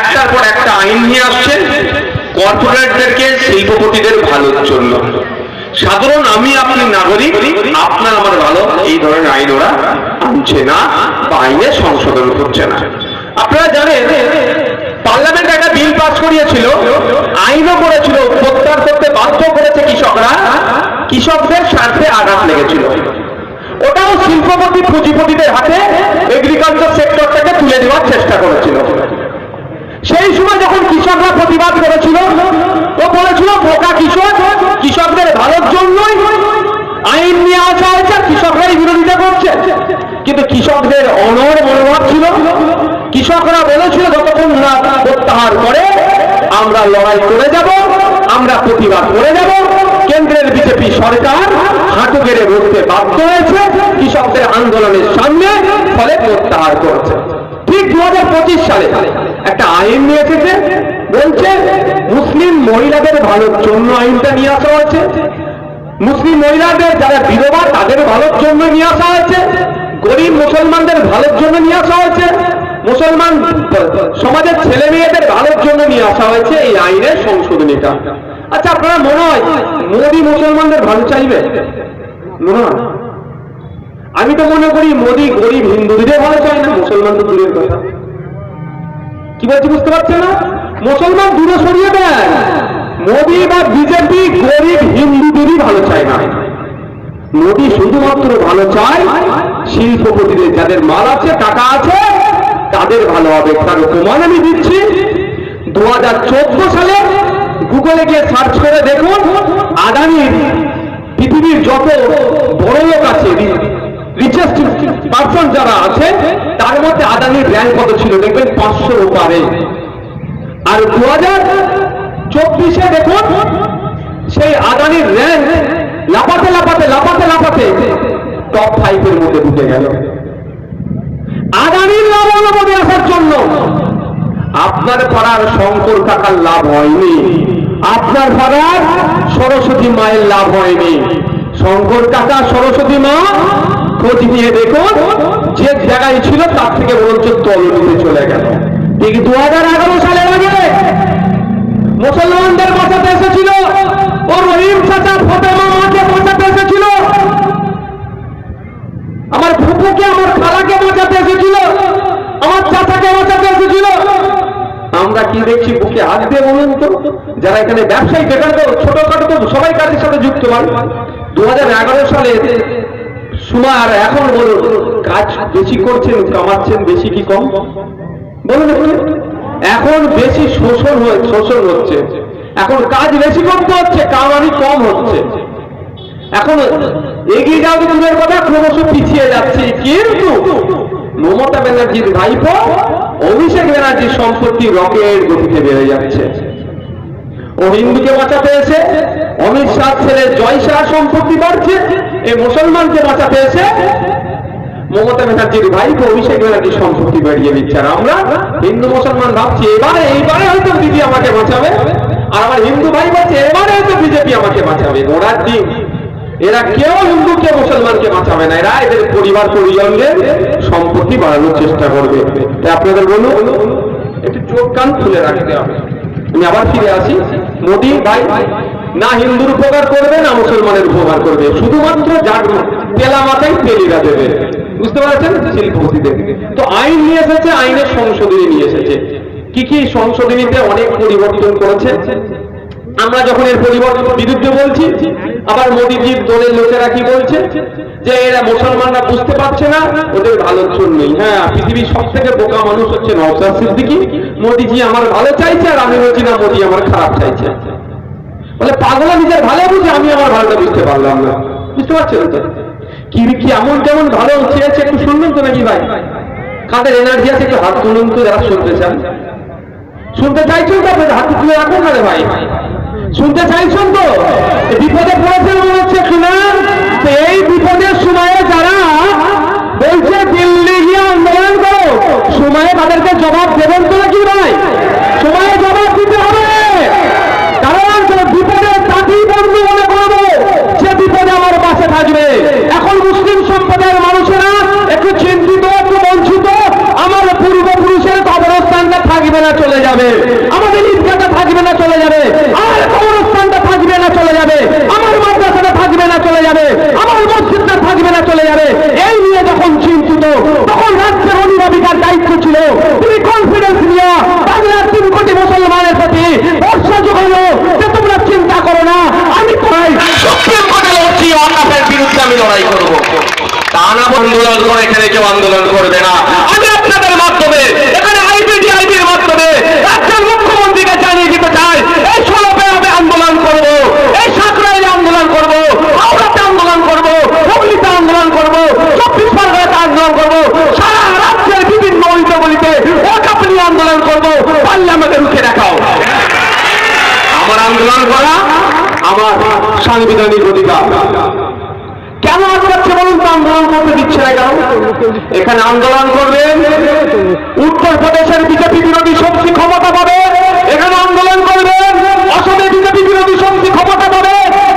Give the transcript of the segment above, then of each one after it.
একটার পর একটা আইন নিয়ে আসছে। কর্পোরেটদেরকে, শিল্পপতিদের ভালোর জন্য। সাধারণ আমি আপনি নাগরিক, আপনার আমার ভালো, এই ধরনের আইন ওরা আনছে না বা আইনে সংশোধন করছে না। আপনারা জানেন, পার্লামেন্ট একটা বিল পাস করিয়েছিল, আইনও করেছিল প্রত্যাহার করতে বাধ্য করেছে কৃষকরা, কৃষকদের স্বার্থে আঘাত লেগেছিল। ওটাও শিল্পপতি, পুঁজিপতিদের হাতে এগ্রিকালচার সেক্টরটাকে তুলে দেওয়ার চেষ্টা করেছিল। সেই সময় যখন কৃষকরা প্রতিবাদ করেছিল, ও বলেছিল, বোকা কৃষক, কৃষকদের ভালোর জন্যই আইন নিয়ে আসা হয়েছে কৃষকরাই বিরোধিতা করছে। কিন্তু কৃষকদের অনর মনোভাব ছিল। কৃষকরা বলেছিল, যতক্ষণ না প্রত্যাহার করে, আমরা লড়াই করে যাব, আমরা প্রতিবাদ করে যাব। কেন্দ্রের বিজেপি সরকার হাঁটু গেড়ে বলতে বাধ্য হয়েছে, কৃষকদের আন্দোলনের সামনে ফলে প্রত্যাহার করেছে। ঠিক দু হাজার পঁচিশ সালে একটা আইন নিয়ে এসেছে, বলছে মুসলিম মহিলাদের ভালোর জন্য আইনটা নিয়ে আসা হয়েছে। মুসলিম মহিলাদের যারা বিধবা, তাদের ভালোর জন্য নিয়ে আসা হয়েছে। গরিব মুসলমানদের ভালোর জন্য নিয়ে আসা হয়েছে। মুসলমান সমাজের ছেলে মেয়েদের ভালোর জন্য নিয়ে আসা হয়েছে এই আইনের সংশোধনীটা আচ্ছা আপনারা মনে হয় মোদী মুসলমানদের ভালো চাইবে? মনে হয়। আমি তো মনে করি মোদী গরিব হিন্দুদের ভালো চাই না মুসলমান তো দূরের কথা। কি বলছি বুঝতে পারছে না? মুসলমান দূরে সরিয়ে দেন মোদী বা বিজেপি গরিব হিন্দুদেরই ভালো চায় না। মোদী শুধুমাত্র ভালো চায় শিল্পপতিদের যাদের মাল আছে, টাকা আছে, তাদের ভালো হবে। তার প্রমাণ আমি দিচ্ছি। দু হাজার চোদ্দ সালে গুগলে গিয়ে সার্চ করে দেখুন, আদানির পৃথিবীর যত বড় লোক আছে রিচেস্ট পার্সন যারা আছে, তার মধ্যে আদানির র্যাঙ্ক কত ছিল? দেখবেন পাঁচশোর উপরে। আর দু হাজার চব্বিশে দেখুন, সেই আদানির র্যাঙ্ক লাপাতে লাপাতে লাপাতে লাপাতে টপ ফাইভের মধ্যে ঢুকে গেল। আদানির লাভ অনুমতি আসার জন্য আপনার পাড়ার শঙ্কর কাকার লাভ হয়নি। আপনার পাড়ার সরস্বতী মায়ের লাভ হয়নি। শঙ্কর কাকা, সরস্বতী মা খোঁজ নিয়ে দেখুন, যে জায়গায় ছিল তার থেকে বরঞ্চ তলনিতে চলে গেল। ঠিক দু হাজার এগারো সালের আগে মুসলমানদের বাঁচাতে এসেছিল ও রহিম চাচা ফতেমা মাকে বাঁচাতে এসেছিল। আমার ফুপুকে আমার খালাকে বাঁচাতে এসেছিল, আমার চাচাকে বাঁচাতে এসেছিল। আমরা কি দেখছি বুকে হাত দিয়ে বলুন তো? যারা এখানে ব্যবসায়ী বেকার ছোটখাটো সবাই কাজের সাথে যুক্ত হয় দু হাজার এগারো সালে সময় আর এখন বলুন কাজ বেশি করছেন, কামাচ্ছেন বেশি কি কম? বলুন। এখন বেশি শোষণ হয়ে, শোষণ হচ্ছে। এখন কাজ বেশি করতে হচ্ছে, কামানি কম হচ্ছে। এখন এগিয়ে যাওয়া তো দূরের কথা, ক্রমশ পিছিয়ে যাচ্ছে। কিন্তু মমতা ব্যানার্জির ভাইপো, অভিষেক ব্যানার্জির সম্পত্তি রকেট গতিতে বেড়ে যাচ্ছে। ও হিন্দুকে বাঁচাতে এসে, অমিত শাহ ছেলে জয় শাহ সম্পত্তি বাড়ছে এই মুসলমানকে বাঁচাতে এসে মমতা ব্যানার্জির ভাইপো অভিষেক ব্যানার্জির সম্পত্তি বাড়িয়ে দিচ্ছে। আর আমরা হিন্দু মুসলমান ভাবছি, এবারে এইবারে হয়তো দিদি আমাকে বাঁচাবে। আর আমার হিন্দু ভাই বলছে, এবারে হয়তো বিজেপি আমাকে বাঁচাবে। ওরা দিন, এরা কেউ হিন্দুকে, মুসলমানকে বাঁচাবে না। এরা এদের পরিবার, পরিজনদের সম্পত্তি বাড়ানোর চেষ্টা করবে। আপনাদের বলুন, একটু চোখ কান খুলে রাখতে হবে। আমি আবার ফিরে আসি। মোদী ভাই, না হিন্দুর উপকার করবে, না মুসলমানের উপকার করবে। শুধুমাত্র যার তেলা মাথায় তেলিরা দেবে। বুঝতে পারছেন? শিল্পপতিদের তো আইন নিয়ে এসেছে, আইনের সংশোধনী নিয়ে এসেছে। কি কি সংশোধনীতে অনেক পরিবর্তন করেছে? আমরা যখন এর পরিবর্তন বিরুদ্ধে বলছি, আবার মোদীজির দলের লোকেরা কি বলছে? যে এরা মুসলমানরা বুঝতে পারছে না, ওদের ভালোর জন্যই হ্যাঁ পৃথিবীর সব থেকে বোকা মানুষ হচ্ছে নওসাদ সিদ্দিকি। মোদীজি আমার ভালো চাইছে আর আমি বলছি, না, মোদী আমার খারাপ চাইছে। বলে পাগলা নিজের ভালো বুঝে, আমি আমার ভালোটা বুঝতে পারলাম না। বুঝতে পারছেন তো কি কি এমন কেমন ভালো চেয়েছে একটু শুনবেন তো নাকি ভাই? কাদের এনার্জি আছে একটু হাত তুলুন তো, যারা শুনতে চান। শুনতে চাইছেন তো আপনাদের হাত তুলে রাখুন না ভাই? শুনতে চাইছেন তো? বিপদে পড়েছেন মনে হচ্ছে কিনা এই বিপদের সময়ে যারা বলছে দিল্লি গিয়ে আন্দোলন করো, সময়ে তাদেরকে জবাব দেবেন তো নাকি ভাই? সময়ে জবাব দিতে হবে কারণ কোনো বিপদে তাকেই বন্ধু মনে করব যে বিপদে আমার পাশে থাকবে এখন মুসলিম সম্প্রদায়ের মানুষেরা একটু চিন্তিত একটু বঞ্চিত আমার পূর্বপুরুষের কবরস্থানটা থাকবে থাকবে না চলে যাবে আমাদের ঈদগাহটা থাকবে না চলে যাবে আমার কবরস্থানটা থাকবে না চলে যাবে আমার মাদ্রাসাটা থাকবে না চলে যাবে আমার মসজিদটা থাকবে না চলে যাবে এই নিয়ে যখন চিন্তিত তখন রাজ্যের অনিরাবিকার দায়িত্ব ছিল তুমি কনফিডেন্স নিয়ে বাংলার তিন কোটি মুসলমানের প্রতি ভরসা যোগানো যে তোমরা চিন্তা করো না। আমি চাই সুপ্রিম কোর্টে লড়ছি অন্যাপের বিরুদ্ধে আমি লড়াই করব। তা না আন্দোলন করে এখানে কেউ আন্দোলন করবে না। আমি আপনাদের মাধ্যমে এখানে আইবিটি আইবির মাধ্যমে রাজ্যের মুখ্যমন্ত্রীকে জানিয়ে দিতে চাই এই ষোলোপে আমি আন্দোলন করব এই সাকরাইলে আন্দোলন করব হাওড়াতে আন্দোলন করব হুগলিতে আন্দোলন করব চব্বিশ পরগনাতে আন্দোলন করব সারা রাজ্যের বিভিন্ন ঐক্যগুলিতে ওটা নিয়ে আন্দোলন করব পারলে আমাকে রুখে দেখাও আন্দোলন করা আমার সাংবিধানিক অধিকার। কেন আটকাচ্ছে বলুন তো আন্দোলন করতে দিচ্ছে না কেন? এখানে আন্দোলন করবেন, উত্তর প্রদেশের বিজেপি বিরোধী শক্তি ক্ষমতা পাবে এখানে আন্দোলন করবেন অসমে বিজেপি বিরোধী শক্তি ক্ষমতা পাবে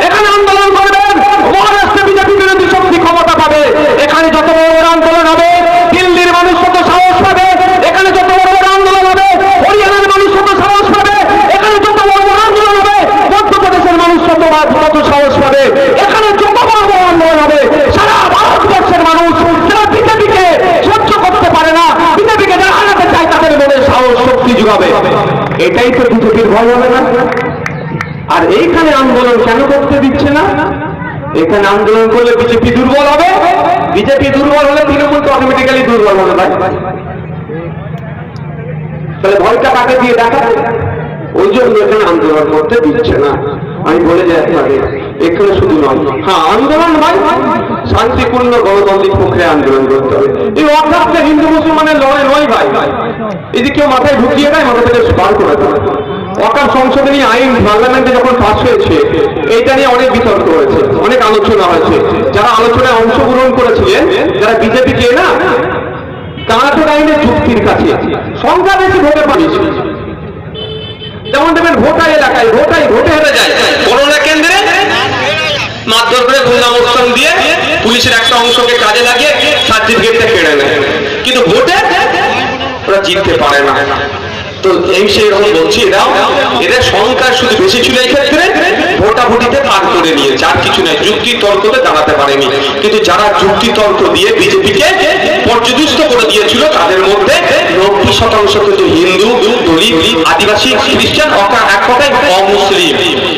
এখানে আন্দোলন করবেন মহারাষ্ট্রে বিজেপি বিরোধী শক্তি ক্ষমতা পাবে এখানে যত বড় বড় আন্দোলন হবে দিল্লির মানুষ তত সাহস পাবে এখানে যত বড় বড় আন্দোলন হবে হরিয়ানার মানুষ তত সাহস পাবে এখানে যত বড় বড় আন্দোলন হবে মধ্যপ্রদেশের মানুষ তত তত সাহস পাবে এখানে যত বড় বড় আন্দোলন হবে সারা ভারতবর্ষের মানুষ যারা বিজেপিকে সহ্য করতে পারে না বিজেপিকে যারা হারাতে চায় তাদের মনে সাহস শক্তি যোগাবে এটাই তো বিজেপির ভয় হবে না আর এইখানে আন্দোলন কেন করতে দিচ্ছে না এখানে আন্দোলন করলে বিজেপি দুর্বল হবে? বিজেপি দুর্বল হলে তৃণমূল তো অটোমেটিক্যালি দুর্বল হবে ভাই। তাহলে ভয়টা কাকে দিয়ে দেখা? ওই জন্য এখানে আন্দোলন করতে দিচ্ছে না। আমি বলে যাই আপনাদের এখানে শুধু নয়। হ্যাঁ আন্দোলন নয় শান্তিপূর্ণ গণতান্ত্রিক পক্ষে আন্দোলন করতে হবে। এই অর্থাৎ হিন্দু মুসলমানের লড়াই নয় ভাই কেউ মাথায় ঢুকিয়ে দেয়, মাথা থেকে বার করে দেয়। অকাল সংশোধনী আইন পার্লামেন্টে যখন পাস হয়েছে, এইটা নিয়ে অনেক বিতর্ক হয়েছে, অনেক আলোচনা হয়েছে। যারা আলোচনায় অংশগ্রহণ করেছিলেন, যারা বিজেপি কে না কানাডার আইনের যুক্তির কাছে। সংখ্যা বেশি ভোটে পাঠিয়েছে যেমন দেখবেন ভোটার এলাকায় ভোটাই ভোটে হেরে যায়। করোনা কেন্দ্রে মারধর করে মোস্তান দিয়ে পুলিশের একটা অংশকে কাজে লাগিয়ে সার্টিফিকেটটা কেড়ে নেয়। কিন্তু ভোটে ওরা জিততে পারে না। তো এই সেই রকম বলছি, এরা এদের সংখ্যা শুধু বেশি ছিল এই ক্ষেত্রে ভোটাভুটিতে পার করে নিয়েছে, আর কিছু নয় যুক্তি তর্কতে দাঁড়াতে পারেনি। কিন্তু যারা যুক্তি তর্ক দিয়ে বিজেপিকে পর্যদুস্ত করে দিয়েছিল, তাদের মধ্যে নব্বই শতাংশ কিন্তু হিন্দু, দলিত, আদিবাসী, খ্রিস্টান এক কথায় অমুসলিম।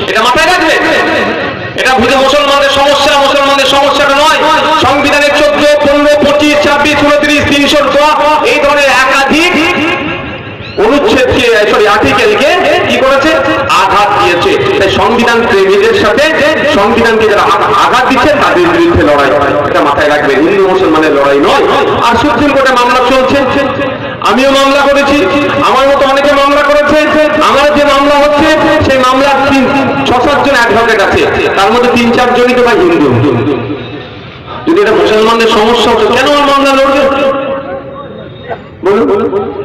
এটা মাথায় রাখবে? এটা বুঝে মুসলমানদের সমস্যা মুসলমানদের সমস্যাটা নয় সংবিধানের চোদ্দ পনেরো পঁচিশ ছাব্বিশ উনত্রিশ তিনশো এই ধরনের একাধিক অনুচ্ছেদকে সরি আর্টিকেলকে কি করেছে? আঘাত দিয়েছে। তাই সংবিধান প্রেমীদের সাথে সংবিধানকে যারা আঘাত দিচ্ছেন তাদের বিরুদ্ধে লড়াই। এটা মাথায় রাখবেন হিন্দু মুসলমানের লড়াই নয়। আর সুপ্রিম কোর্টে মামলা চলছে। আমিও মামলা করেছি। আমার মতো অনেকে মামলা করেছে। আমার যে মামলা হচ্ছে, সেই মামলার তিন ছ সাতজন অ্যাডভোকেট আছে। তার মধ্যে তিন চারজনই তো ভাই হিন্দু। যদি এটা মুসলমানদের সমস্যা হতো, কেন আমার মামলা লড়বে? বলুন বলুন।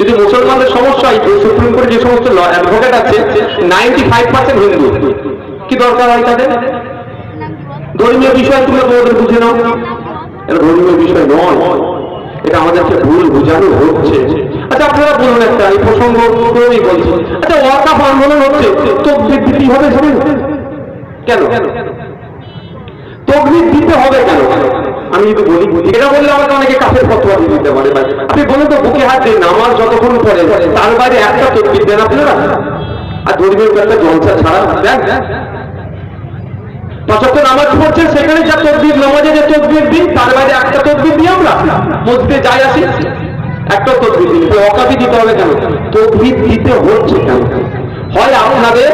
যদি মুসলমানদের সমস্যা হয় সুপ্রিম কোর্টে যে সমস্ত অ্যাডভোকেট আছে নাইনটি ফাইভ পার্সেন্ট হিন্দু। কি দরকার হয় তাদের? ধর্মীয় বিষয় তুমি তোমাদের বুঝে নাও। এটা ধর্মীয় বিষয় নয়। এটা আমাদেরকে ভুল বোঝানো হচ্ছে। আচ্ছা আপনারা বলুন একটা, এই প্রসঙ্গ করেই বলছি আচ্ছা ওয়াকাফ আন্দোলন হচ্ছে। তো বিবৃতি হবে কেন? তকলিফ দিতে হবে কেন? আমি যদি বলি এটা বললে আমাকে অনেকে কাফের ফতোয়া দিয়ে দিতে পারে। ভাই আপনি বলুন তো, বুকে হাত দিন নামাজ যতক্ষণ পরে তার বাইরে একটা তকলিফ দেন আপনারা আর ধর্মীয় একটা জলসা ছাড়া দেন? পঁচাত্তর নামাজ পড়ছেন, সেখানে যা তকবির নামাজে যে তকবির দিন, তার বাইরে একটা তকবির দিই আমরা মসজিদে যাই আসি। একটা তকবির দিন। তো অকাপি দিতে হবে কেন? তকবির দিতে হচ্ছে কেন? হয় আপনাদের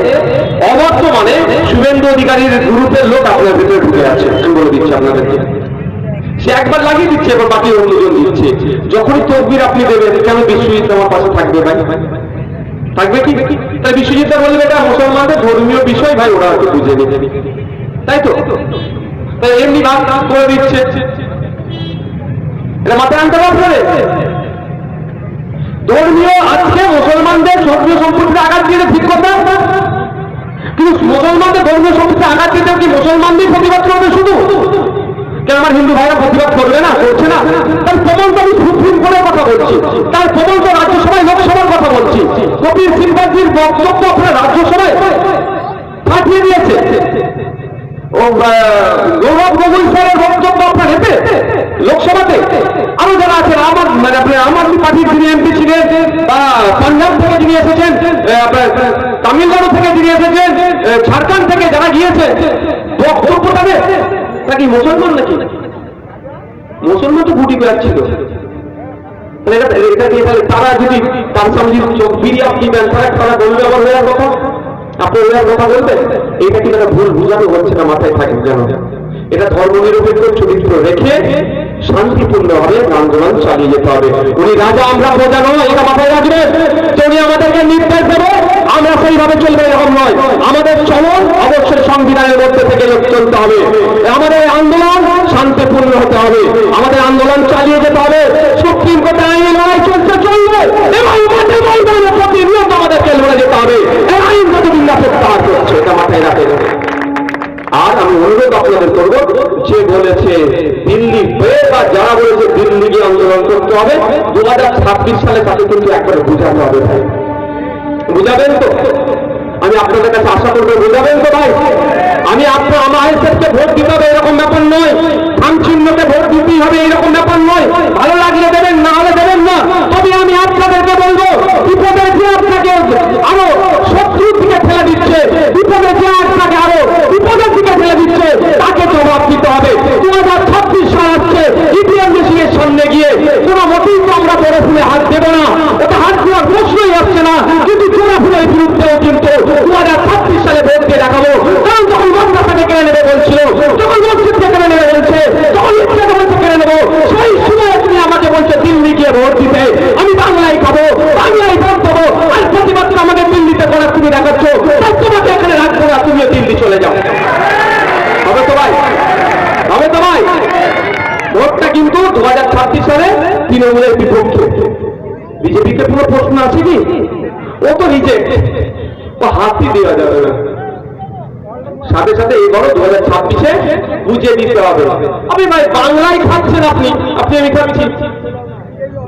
অবর্তমানে শুভেন্দু অধিকারীর গ্রুপের লোক আপনার ভিতরে ঢুকে আছে। আমি বলে দিচ্ছি আপনাদেরকে। সে একবার লাগিয়ে দিচ্ছে, এবার বাকি অন্যজন দিচ্ছে। যখনই তকবির আপনি দেবেন, কেন বিশ্বজিৎ আমার পাশে থাকবে ভাই? থাকবে কি? তাই বিশ্বজিৎ বলবে এটা মুসলমানদের ধর্মীয় বিষয় ভাই, ওরা হয়তো বুঝে নেবে। তাই তো? তাই এমনি ভাগ করে দিচ্ছে। এটা মাথায় আনতে পারবে ধর্মীয় আজকে মুসলমানদের ধর্মীয় সম্পর্কে আঘাত দিলে ঠিক কথা? কিন্তু মুসলমানদের ধর্মীয় সম্পর্কে আঘাত দিতে কি মুসলমানদের প্রতিবাদ করবে শুধু? আমার হিন্দু ভাইরা প্রতিবাদ করবে না, করছে না, তার প্রবল তো আমি ফুট ফুট করে কথা বলছি। তার প্রবল তো রাজ্যসভায়, লোকসভার কথা বলছি। কপিল সিনবাজির বক্তব্য আপনার রাজ্যসভায় পাঠিয়ে দিয়েছে। গৌরব গগৈ স্যারের বক্তব্য আপনার এতে লোকসভাতে। আরও যারা আছেন আমার মানে আপনার আম আদমি পার্টির যিনি এমপি ছিলেন, বা পাঞ্জাব থেকে যিনি এসেছেন তামিলনাড়ু থেকে যিনি এসেছেন ঝাড়খণ্ড থেকে যারা গিয়েছে বক্তব্যটা দেয় তা কি মুসলমান নাকি? মুসলমান তো গুটি তাহলে তারা যদি তার চোখ ফিরিয়ে আপনি দেন তারা তারা বলবে আবার হয়ে কথা? আপনি ওনার কথা বলবেন? এটা কি তারা ভুল বুঝানো হচ্ছে না মাথায় থাকে যেন? এটা ধর্মনিরপেক্ষ চরিত্র রেখে শান্তিপূর্ণভাবে আন্দোলন চালিয়ে যেতে হবে। উনি রাজা, আমরা নয়, এটা মাথায় রাখবেন। যে উনি আমাদেরকে নির্দেশ দেবে, আমরা সেইভাবে চলবে এরকম নয়। আমাদের চলন সংবিধানের মধ্যে থেকে চলতে হবে। আমাদের আন্দোলন শান্তিপূর্ণ হতে হবে। আমাদের আন্দোলন চালিয়ে যেতে হবে। সুপ্রিম কোর্টে আইনে লড়াই চলছে চলবে। এবং মাঠে আমাদেরকে লড়ে যেতে হবে। এই আইন প্রত্যাহার করছে, এটা মাথায় রাখে। আর আমি অনুরোধ আপনাদের করব, যে বলেছে দিল্লি হয়ে বা যারা বলেছে দিল্লি গিয়ে আন্দোলন করতে হবে দু হাজার ছাব্বিশ সালে তাকে কিন্তু একবার বুঝাতে হবে ভাই। বুঝাবেন তো? আমি আপনাদের কাছে আশা করব, বোঝাবেন তো ভাই আমি আপনার আমার ভোট দিতে হবে, এরকম ব্যাপার নয় খান চিহ্নকে ভোট দিতেই হবে এরকম ব্যাপার নয় ভালো লাগলে দেবেন না হলে দেবেন না তবে আমি আপনাদেরকে বলব বিপদের যে আপনাকে আরও শত্রুর দিকে ঠেলে দিচ্ছে বিপদের যে আপনাকে আরও বিপদের দিকে ঠেলে দিচ্ছে তাকে জবাব দিতে হবে দু হাজার ছাব্বিশ সাল আসছে ইপিএম মেশিনের সামনে গিয়ে কোনো মতেই তো আমরা বড় ফুলে হাত দেবো না ওটা হাত দেওয়ার প্রশ্নই আসছে না কিন্তু চোরা ফুলের বিরুদ্ধেও কিন্তু দু হাজার ছাব্বিশ সালে ভোট দিয়ে দেখাবো কারণ যখন মাদ্রাসা থেকে কেড়ে নেবে বলছিল যখন মসজিদ থেকে কেড়ে নেবে বলছে যখন ইচ্ছা বলছে কেড়ে নেব সেই সময় তুমি আমাকে বলছে দিল্লি গিয়ে ভোট দিতে আমি বাংলায় খাব বাংলায় ভোট দেবো আর প্রতিবাদ আমাকে দিল্লিতে করার তুমি দেখাচ্ছ তাই তোমাকে এখানে রাখব না তুমিও দিল্লি চলে যাও হবে তো ভাই হবে তো ভাই ভোটটা কিন্তু দু হাজার ছাব্বিশ সালে তৃণমূলের বিপক্ষে বিজেপিকে কোনো প্রশ্ন আছে কি ও তো রিজেক্ট ও হাতই দেওয়া যাবে। না সাথে সাথে এবারও দু হাজার ছাব্বিশে বুঝে দিতে হবে। আপনি ভাই, বাংলায় খাচ্ছেন আপনি। আপনি আমি খাচ্ছি।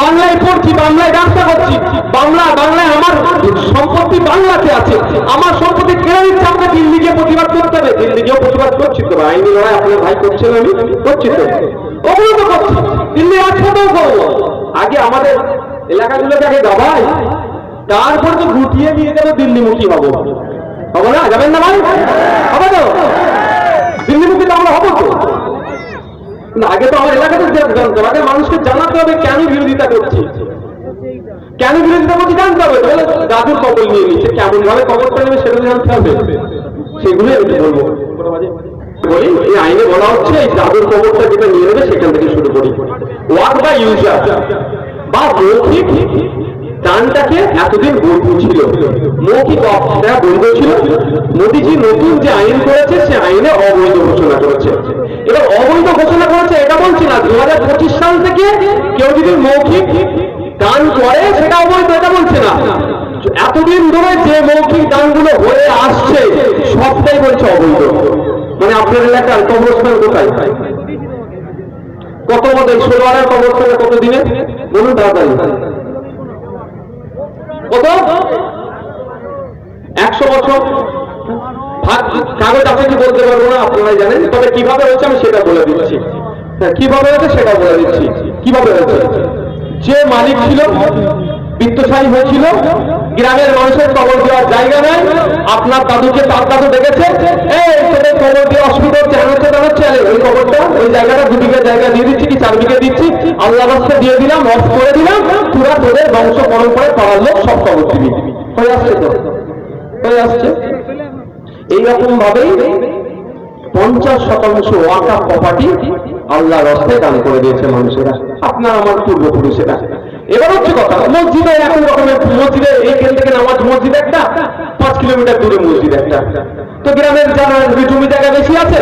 বাংলায় পড়ছি, বাংলায় ব্যবসা করছি। বাংলা, বাংলায় আমার সম্পত্তি বাংলাতে আছে। আমার সম্পত্তি কেড়ে নিচ্ছে আমাকে দিল্লি গিয়ে প্রতিবাদ করতে হবে। দিল্লি গিয়েও প্রতিবাদ করছি তো। আইনি লড়াই আপনার ভাই করছেন আমি করছি তো। ওগুলো তো করছি। দিল্লি রাজপথেও করব। আগে আমাদের এলাকাগুলোকে আগে দাবাই তারপর তো গুটিয়ে নিয়ে যাব দিল্লিমুখী হব। হব না, যাবেন না ভাই? হবে তো। দিল্লিমুখী তো আমরা হব তো। আগে তো আমার এলাকাতে জা- জানতে আগে মানুষকে জানাতে হবে কেন বিরোধিতা করছি। কেন বিরোধিতা করছি জানতে হবে। তাহলে দাদুর কবল নিয়ে নিচ্ছে কেমন ভাবে কবরটা নেবে সেটা জানতে হবে। সেগুলোই আমি বলব। বলি, এই আইনে বলা হচ্ছে এই দাদুর কবরটা যেটা নিয়ে নেবে সেখান থেকে শুরু করি। ওয়ার্ক বা ইউজার বা মৌখিক দানটাকে এতদিন বৈধ ছিল মৌখিক অপটা বৈধ ছিল। মোদীজি নতুন যে আইন করেছে, সে আইনে অবৈধ ঘোষণা করেছে। এবার অবৈধ ঘোষণা করেছে এটা বলছি না। দু হাজার পঁচিশ সাল থেকে কেউ যদি মৌখিক দান করে, সেটা অবৈধ, এটা বলছে না। এতদিন ধরে যে মৌখিক দানগুলো হয়ে আসছে, সবটাই বলছে অবৈধ। মানে আপনার এলাকার কবরস্থান কোথায়? কত মতো ষোলো আনার কবরস্থানে কত দিনে? বলুন তাড়াতাড়ি। একশো বছর। কাগজ আপনাকে বলতে পারব না আপনারা জানেন। তবে কীভাবে হচ্ছে আমি সেটা বলে দিচ্ছি। হ্যাঁ কীভাবে হয়েছে সেটা বলে দিচ্ছি। কীভাবে হয়েছে যে মালিক ছিল, বিত্তশালী হয়েছিল গ্রামের মানুষের কবর দেওয়ার জায়গা নাই। আপনার দাদুকে তার দাদু দেখেছে। এই কবর দিয়ে অসুবিধা হচ্ছে এমন হচ্ছে হচ্ছে? ওই কবরটা ওই জায়গাটা দু বিঘা জায়গা দিয়ে দিচ্ছি কি চার বিঘা দিচ্ছি? আল্লাহ রাস্তা দিয়ে দিলাম অফ করে দিলাম। পুরা তোদের বংশ পরম্পরায় পাড়ার লোক সব কবর দিবি। হয়ে আসছে তো? হয়ে আসছে? এইরকম ভাবেই পঞ্চাশ শতাংশ ওয়াকা প্রপার্টি আল্লাহ রাস্তায় দান করে দিয়েছে মানুষেরা। আপনার, আমার পূর্বপুরুষেরা। এবার হচ্ছে কথা, মসজিদে এরকম রকমের মসজিদে এইখান থেকে নামাজ মসজিদ একটা, পাঁচ কিলোমিটার দূরে মসজিদ একটা। তো গ্রামের যারা জমি জায়গা বেশি আছে।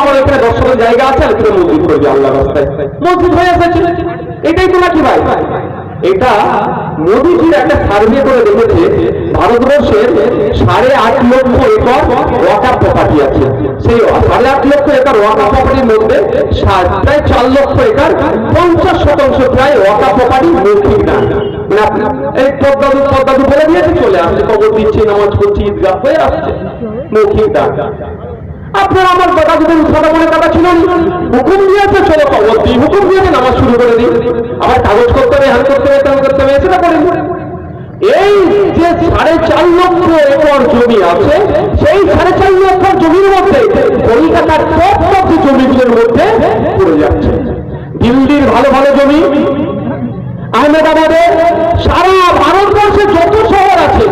আমার এখানে দর্শনের জায়গা আছে আর এখানে মসজিদ করবে আল্লাহ রাস্তায়। মসজিদ হয়ে আছে এটাই তো নাকি ভাই? এটা মোদিজির একটা সার্ভে করে দেখেছে, ভারতবর্ষের সাড়ে আট লক্ষ একর ওয়াটার প্রপার্টি আছে। সেই সাড়ে আট লক্ষ একর ওয়াটার প্রপার্টির মধ্যে প্রায় চার লক্ষ একর পঞ্চাশ শতাংশ প্রায় ওয়াটার প্রপার্টি মৌখিক দান মানে এই পদ্মাদু পদ্মাদু বলে দিয়েছে, চলে আসছে, খবর দিচ্ছি, নামাজ পড়ছি, ঈদগাহ হয়ে আসছে। মৌখিক দান আপনার আমার কথা যদি সাদা মনে কথা ছিল হুকুম দিয়েছে চলো দিই হুকুম দিয়েছে নামাজ শুরু করে দিই আবার কাগজ করতে হবে হ্যান করতে হবে তেমন করতে হবে, সেটা করে দিই। এই যে সাড়ে চার লক্ষ একর জমি আছে, সেই সাড়ে চার লক্ষ জমির মধ্যে, কলকাতার টপ টপ জমিগুলোর মধ্যে পড়ে যাচ্ছে দিল্লির ভালো ভালো জমি, আহমেদাবাদে সারা ভারতবর্ষে যত শহর আছে,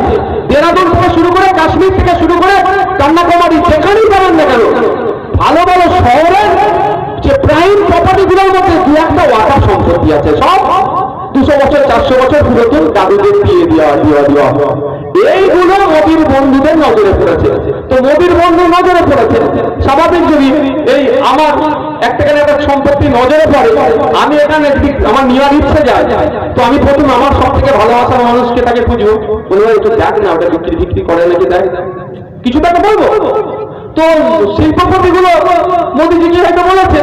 দেরাদুন থেকে শুরু করে কাশ্মীর থেকে শুরু করে কন্যাকুমারী যেখানেই যাবেন না কেন ভালো ভালো শহরের যে প্রাইম মধ্যে দু একটা ওয়াটার সম্পত্তি আছে, সব দুশো বছর, চারশো বছর পুরাতন দাদুদের দিয়ে দেওয়া দেওয়া দেওয়া। এইগুলো মোদির বন্ধুদের নজরে পড়েছে। তো মোদির বন্ধু নজরে পড়েছে। স্বাভাবিক যদি এই আমার একটা কেন একটা সম্পত্তি নজরে পড়ে, আমি এখানে আমার নেওয়ার ইচ্ছে যায়, তো আমি প্রথম আমার সব থেকে ভালোবাসার মানুষকে তাকে খুঁজবো। বলব একটু দেখ না, ওটা বিক্রি বিক্রি করে নাকি, দেখ। কিছু তাকে বলব? তো শিল্পপতিগুলো মোদিজিকে হয়তো বলেছে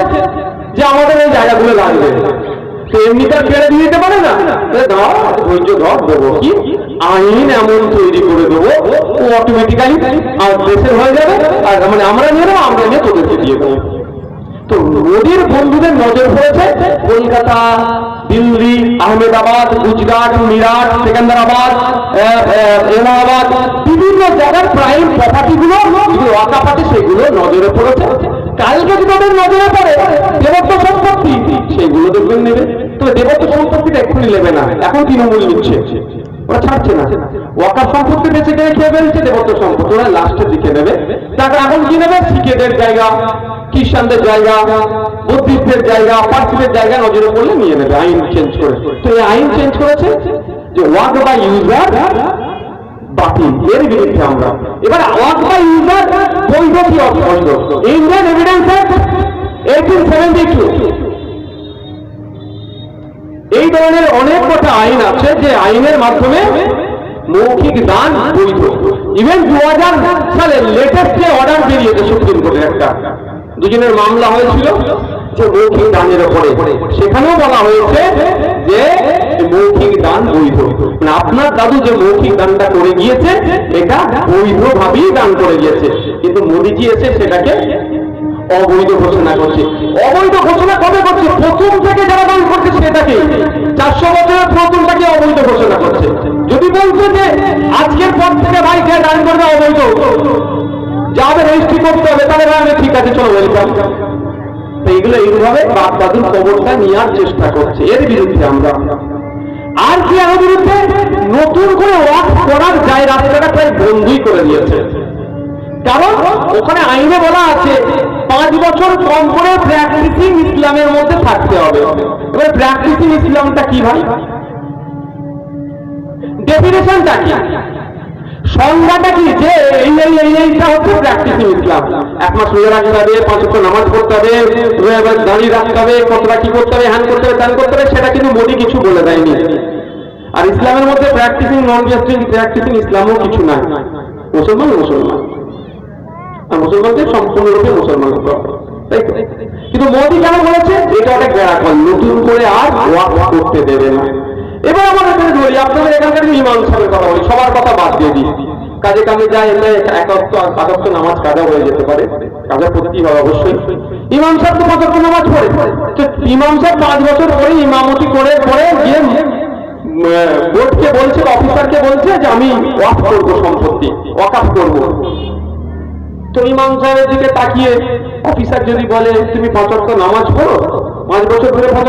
যে আমাদের এই জায়গাগুলো লাগবে। তো এমনিতে আর ছেড়ে দিয়ে দিতে পারে না? ধর ধৈর্য ধর, দেবো কি? আইন এমন তৈরি করে দেবো, ও অটোমেটিক্যালি আর দেশের হয়ে যাবে, আর মানে আমরা নিয়ে নেব, আমরা নিয়ে তোদেরকে দিয়ে দেবো। তো মোদির বন্ধুদের নজর পড়েছে? কলকাতা, দিল্লি, আহমেদাবাদ, গুজরাট, মিরাট, সেকেন্দ্রাবাদ এলাহাবাদ, বিভিন্ন জায়গার প্রাইম প্রপার্টিগুলো ওয়াকাপাটি সেগুলো নজরে পড়েছে। যদি ওদের নজরে পড়ে দেবত্ব সম্পত্তি সেগুলো দেখবেন নেবে। তবে দেবত্ব সম্পত্তিটা এক্ষুনি নেবে না। এখন তৃণমূল নিচ্ছে। ওরা ছাড়ছে না। ওয়াকার সম্পত্তি বেঁচে গেলে খেয়ে ফেলছে দেবত্ব সম্পত্তি। ওরা লাস্টের দিকে নেবে। তারপর এখন কি নেবে? শিখেদের জায়গা, খ্রিস্টানদের জায়গা, বুদ্ধিস্টের জায়গা, পার্সিদের জায়গা নজরে পড়লে নিয়ে নেবে। আইন চেঞ্জ করে। তো এই আইন চেঞ্জ করেছে যে ওয়াক বা ইউজার এই ধরনের অনেক কটা আইন আছে যে আইনের মাধ্যমে মৌখিক দান বৈধ। ইভেন দু হাজার সালে লেটেস্ট যে অর্ডার বেরিয়েছে সুপ্রিম কোর্টের একটা। দুজনের মামলা হয়েছিল। যে মৌখিক দানের ওপরে। সেখানেও বলা হয়েছে যে মৌখিক দান বৈধ। মানে আপনার দাদু যে মৌখিক দানটা করে গিয়েছে এটা বৈধভাবেই দান করে গিয়েছে। কিন্তু মোদিজি এসে সেটাকে অবৈধ ঘোষণা করছে। অবৈধ ঘোষণা কবে করছে? প্রথম থেকে যারা দান করছে সেটাকে। চারশো বছরের প্রথমটাকে অবৈধ ঘোষণা করছে। যদি বলছে যে আজকের পর থেকে ভাই যে দান করবে অবৈধ যাবে রেজিস্ট্রি করতে হবে, তাহলে ঠিক আছে, চলো ওয়েলকাম এইগুলো এইভাবে বাপ দাদুর খবরটা নেওয়ার চেষ্টা করছে। এর বিরুদ্ধে আমরা। আর কি এর বিরুদ্ধে? নতুন করে ওয়াক করার যায় রাস্তাটা প্রায় বন্ধই করে দিয়েছে। কারণ ওখানে আইনে বলা আছে, পাঁচ বছর কম করে প্র্যাকটিসিং ইসলামের মধ্যে থাকতে হবে। এবার প্র্যাকটিসিং ইসলামটা কি ভাই? ডেফিনেশনটা কি? সংজ্ঞাটা কি? যে এই এই এই, এইটা হচ্ছে প্র্যাকটিসিং ইসলাম এক মাস রোজা রাখতে হবে পাঁচ ওয়াক্ত নামাজ পড়তে হবে দাঁড়িয়ে রাখতে হবে, কতটা কি করতে হবে হ্যান করতে হবে ত্যান করতে হবে, সেটা কিন্তু মোদি কিছু বলে দেয়নি। আর ইসলামের মধ্যে প্র্যাকটিসিং নন জাস্টিং প্র্যাকটিসিং ইসলামও কিছু নাই। মুসলমান মুসলমান। আর মুসলমানদের সম্পূর্ণরূপে মুসলমান হতে তাই কিন্তু মোদি কেন বলেছে? এটা একটা গ্যারাকল নতুন করে আর ওয়াক করতে দেবে না। এবার আমাদের এখানে বলি আপনাদের এখানকার ইমাম সাহেবের কথা বলি, সবার কথা বাদ দিয়ে দিই। কাজে কাজে যায় এলে একত্র পাঁচক্ত নামাজ কাজা হয়ে যেতে পারে, কাজা করতেই হবে অবশ্যই। ইমাম সাহেব তো পাঁচক্ত নামাজ পড়ে। তো ইমাম সাহেব পাঁচ বছর পরে ইমামতি করে পরে গিয়ে বোর্ডকে বলছে, অফিসারকে বলছে যে আমি ওয়াক করব সম্পত্তি, ওয়াকাফ করব। তো ইমাম সাহেবের দিকে তাকিয়ে অফিসার যদি বলে, তুমি পাঁচ নামাজ পড়ো? পাঁচ বছর ধরে পাঁচ